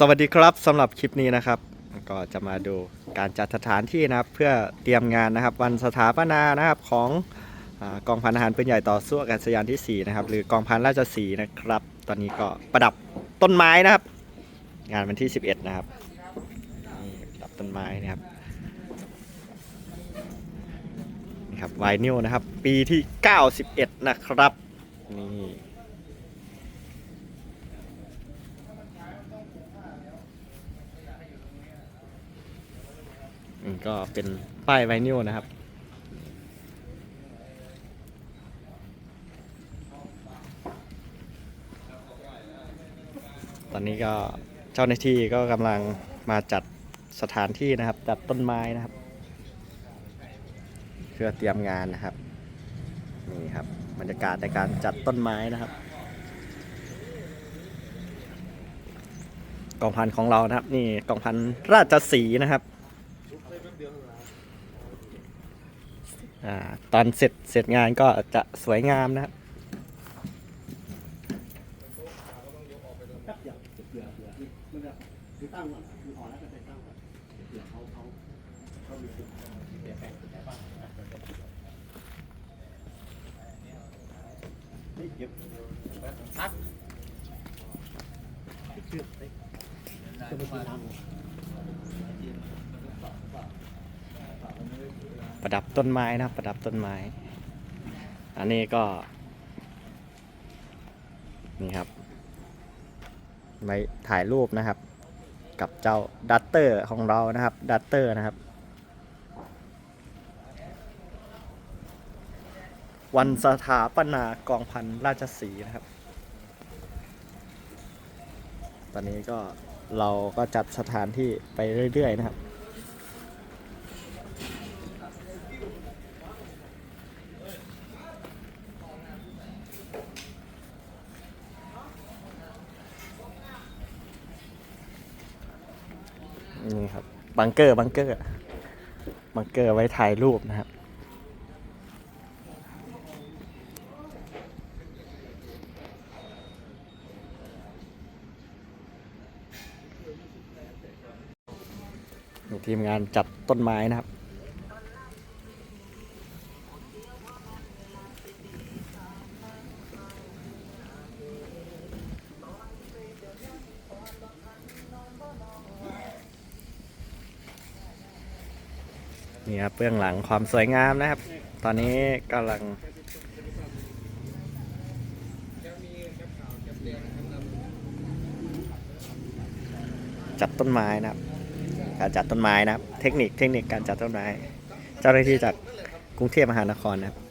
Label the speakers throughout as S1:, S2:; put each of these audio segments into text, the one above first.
S1: สวัสดีครับสำหรับคลิปนี้นะครับ ก็จะมาดูการจัดสถานที่นะครับ เพื่อเตรียมงานนะครับ วันสถาปนานะครับของอกองพันทหารปืนใหญ่ต่อสู้อากาศยานที่ 4 นะครับ หรือกองพันราชสีนะครับ ตอนนี้ก็ประดับต้นไม้นะครับ งานวันที่ 11 นะครับประดับต้นไม้นะครับนี่ครับไวนิวนะครับ ปีที่ 91 นะครับนี่ ก็เป็นป้ายไวนิลนะครับ ตอนนี้ก็เจ้าหน้าที่ก็กำลังมาจัดสถานที่นะครับ จัดต้นไม้นะครับ เพื่อเตรียมงานนะครับ นี่ครับบรรยากาศในการจัดต้นไม้นะครับกองพันของเรานะครับ นี่กองพันราชสีนะครับ อาตอนเสร็จเสร็จงานก็จะสวยงามนะครับ
S2: คือตั้งก่อนคือพอแล้วก็ไป
S1: ระดับต้นไม้นะครับ ประดับต้นไม้ อันนี้ก็ นี่ครับไว้ถ่ายรูปนะครับ กับเจ้าดัตเตอร์ของเรานะครับ ดัตเตอร์นะครับ วันสถาปนากองพันราชสีนะครับ ตอนนี้ก็เราก็จัดสถานที่ไปเรื่อยๆนะครับ นี่ครั บังเกอร์บังเกอร์บังเกอร์ไว้ถ่ายรูปนะครับทีมงานจัดต้นไม้นะครับ นี่ครับเบื้องหลังความสวยงามนะครับ ตอนนี้กำลังจัดต้นไม้นะครับ การจัดต้นไม้นะครับ เทคนิคเทคนิคการจัดต้นไม้ เจ้าหน้าที่จากกรุงเทพมหานครนะครับ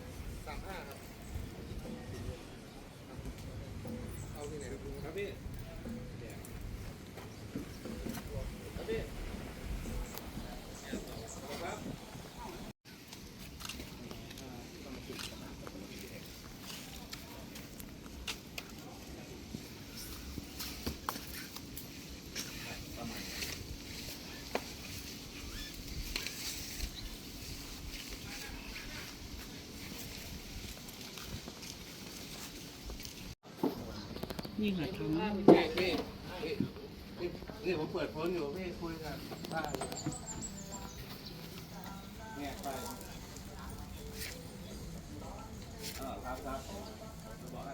S3: นี่ค่ะทำ
S2: พี่พี่พี่นี่ผมเปิดโฟนอยู่พี่คุยกับป้าเนี่ยไป้าเออครับครับบอกให้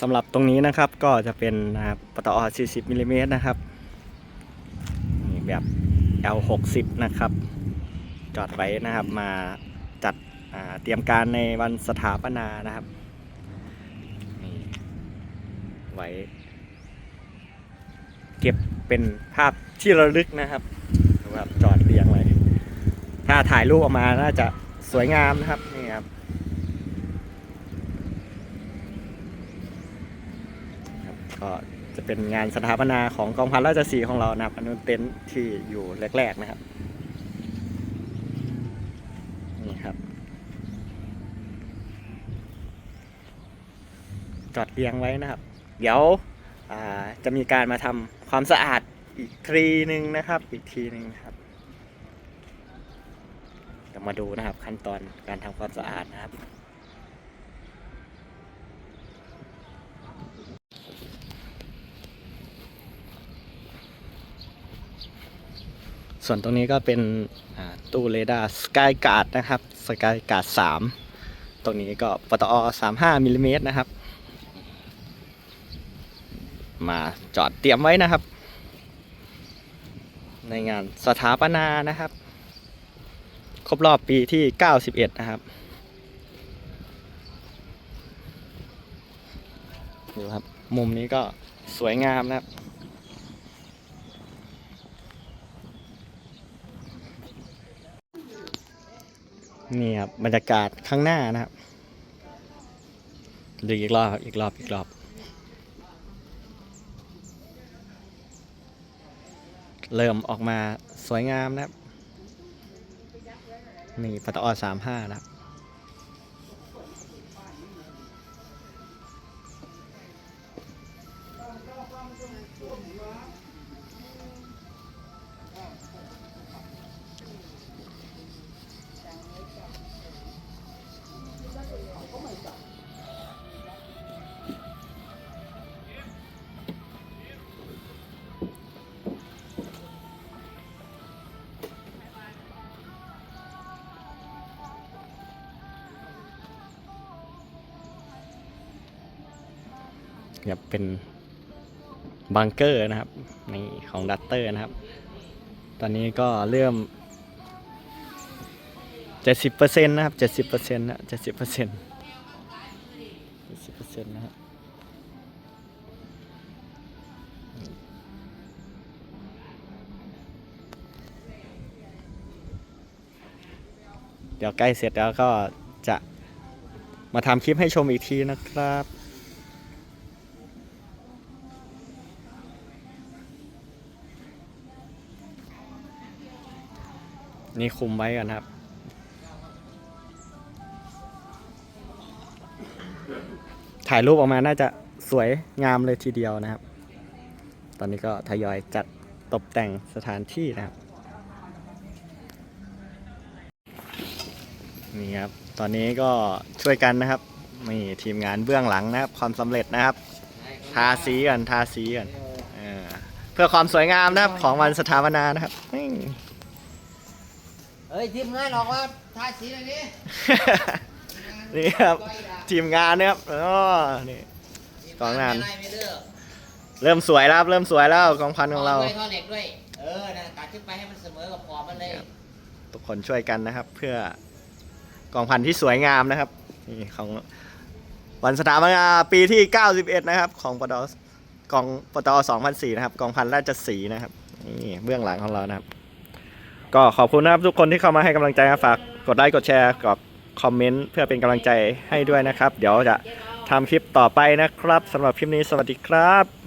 S1: สำหรับตรงนี้นะครับก็จะเป็นนะครับปตอ 40มิลลิเมตรนะครับ แบบ L60 นะครับ จอดไว้นะครับ มาจัดเตรียมการในวันสถาปนานะครับนี่ไว้ เก็บเป็นภาพที่ระลึกนะครับดูครับจอดเรียงไว้ถ้าถ่ายรูปออกมาน่าจะสวยงามนะครับนี่ครับก็จะเป็นงานสถาปนาของกองพันราชสีของเรานะครับอนนู้นเต็นท์ที่อยู่แรกๆนะครับ จอดเรียงไว้นะครับ เดี๋ยวจะมีการมาทำความสะอาดอีกทีหนึ่งนะครับ อีกทีหนึ่งครับเดี๋ยวมาดูนะครับขั้นตอนการทำความสะอาดนะครับส่วนตรงนี้ก็เป็นตู้เรดาร์สกายการ์ดนะครับสกายการ์ด3ตรงนี้ก็ปตอ 35มิลลิเมตรนะครับ มาจอดเตรียมไว้นะครับ ในงานสถาปนานะครับ ครบรอบปีที่ 91 นะครับดูครับ มุมนี้ก็สวยงามนะครับนี่ครับบรรยากาศข้างหน้านะครับดูอีกรอบครับอีกรอบอีกรอบ เริ่มออกมาสวยงามนะครับนี่ปตอสามห้านะครับ เนี่ยเป็นบังเกอร์นะครับนี่ของดัตเตอร์นะครับ ตอนนี้ก็เริ่ม 70%นะครับ70%นะ70% 70%นะครับเดี๋ยวใกล้เสร็จแล้วก็จะมาทำคลิปให้ชมอีกทีนะครับ นี่คุมไว้กันครับ ถ่ายรูปออกมาน่าจะสวยงามเลยทีเดียวนะครับ ตอนนี้ก็ทยอยจัดตกแต่งสถานที่นะครับ นี่ครับ ตอนนี้ก็ช่วยกันนะครับนี่ทีมงานเบื้องหลังนะครับ ความสำเร็จนะครับ ทาสีกันทาสีกันเออเพื่อความสวยงามนะครับของวันสถาปนานะครับ
S2: เฮ้ยทีมงานออกว่าทาสีหน่อยดิ
S1: นี่ครับทีมงานนะครับอ๋อนี่กองงาน
S2: ไม่ไล่ไม่เลิก
S1: เริ่มสวยแล้วครับเริ่มสวยแล้วกองพันของเรา
S2: ด้วยท่อเหล็กด้วยเออนะตัดขึ้นไปให้มันเสมอกับขอบมันเลย
S1: ทุกคนช่วยกันนะครับ เพื่อกองพันที่สวยงามนะครับนี่ของวันสถาปนาปีที่ 91 นะครับ ของปตกองปต2004 นะครับ กองพันราชสีห์นะครับนี่เบื้องหลังของเรานะครับ ก็ขอบคุณนะครับทุกคนที่เข้ามาให้กำลังใจนะฝากกดไลค์กดแชร์กดคอมเมนต์เพื่อเป็นกำลังใจให้ด้วยนะครับ เดี๋ยวจะทำคลิปต่อไปนะครับสำหรับคลิปนี้สวัสดีครับ